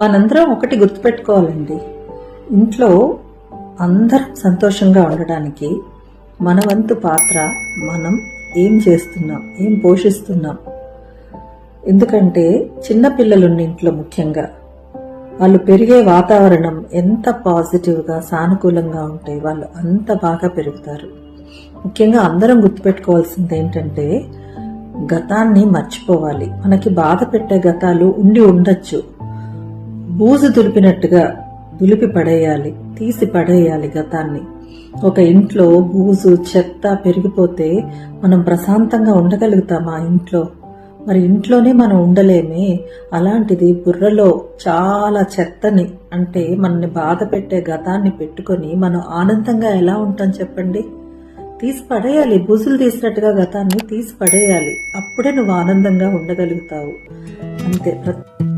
మనందరం ఒకటి గుర్తుపెట్టుకోవాలండి. ఇంట్లో అందరం సంతోషంగా ఉండడానికి మన వంతు పాత్ర మనం ఏం చేస్తున్నాం ఏం పోషిస్తున్నాం. ఎందుకంటే చిన్నపిల్లలున్న ఇంట్లో ముఖ్యంగా వాళ్ళు పెరిగే వాతావరణం ఎంత పాజిటివ్గా సానుకూలంగా ఉంటే వాళ్ళు అంత బాగా పెరుగుతారు. ముఖ్యంగా అందరం గుర్తుపెట్టుకోవాల్సింది ఏంటంటే గతాన్ని మర్చిపోవాలి. మనకి బాధ పెట్టే గతాలు ఉండి ఉండొచ్చు. బూజు దులిపినట్టుగా దులిపి పడేయాలి తీసి పడేయాలి గతాన్ని. ఒక ఇంట్లో బూజు చెత్త పెరిగిపోతే మనం ప్రశాంతంగా ఉండగలుగుతామా ఇంట్లో. మరి ఇంట్లోనే మనం ఉండలేమే. అలాంటిది బుర్రలో చాలా చెత్తని అంటే మనని బాధ పెట్టే గతాన్ని పెట్టుకొని మనం ఆనందంగా ఎలా ఉంటాం చెప్పండి? తీసి పడేయాలి బూజులు తీసినట్టుగా గతాన్ని తీసి పడేయాలి. అప్పుడే నువ్వు ఆనందంగా ఉండగలుగుతావు. అంతే. ప్రతి